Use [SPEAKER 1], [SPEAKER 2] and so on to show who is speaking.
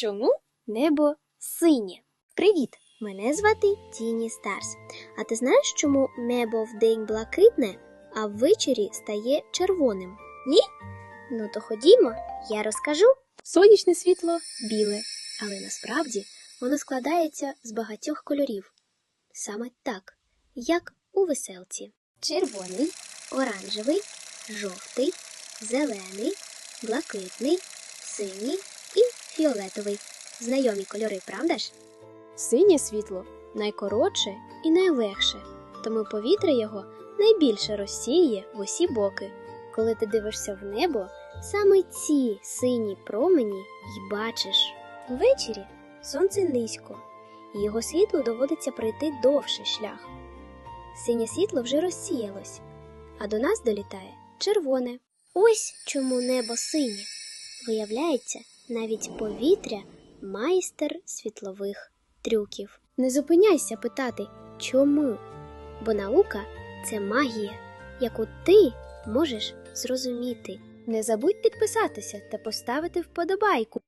[SPEAKER 1] Чому небо синє? Привіт! Мене звати Тіні Старс. А ти знаєш, чому небо вдень блакитне, а ввечері стає червоним? Ні? Ну то ходімо, я розкажу. Сонячне світло біле, але насправді воно складається з багатьох кольорів. Саме так, як у веселці: червоний, оранжевий, жовтий, зелений, блакитний, синій фіолетовий. Знайомі кольори, правда ж? Синє світло найкоротше і найлегше, тому повітря його найбільше розсіє в усі боки. Коли ти дивишся в небо, саме ці сині промені й бачиш. Ввечері сонце низько, і його світлу доводиться пройти довший шлях. Синє світло вже розсіялось, а до нас долітає червоне. Ось чому небо синє. Виявляється, навіть повітря майстер світлових трюків. Не зупиняйся питати, чому? Бо наука це магія, яку ти можеш зрозуміти. Не забудь підписатися та поставити вподобайку.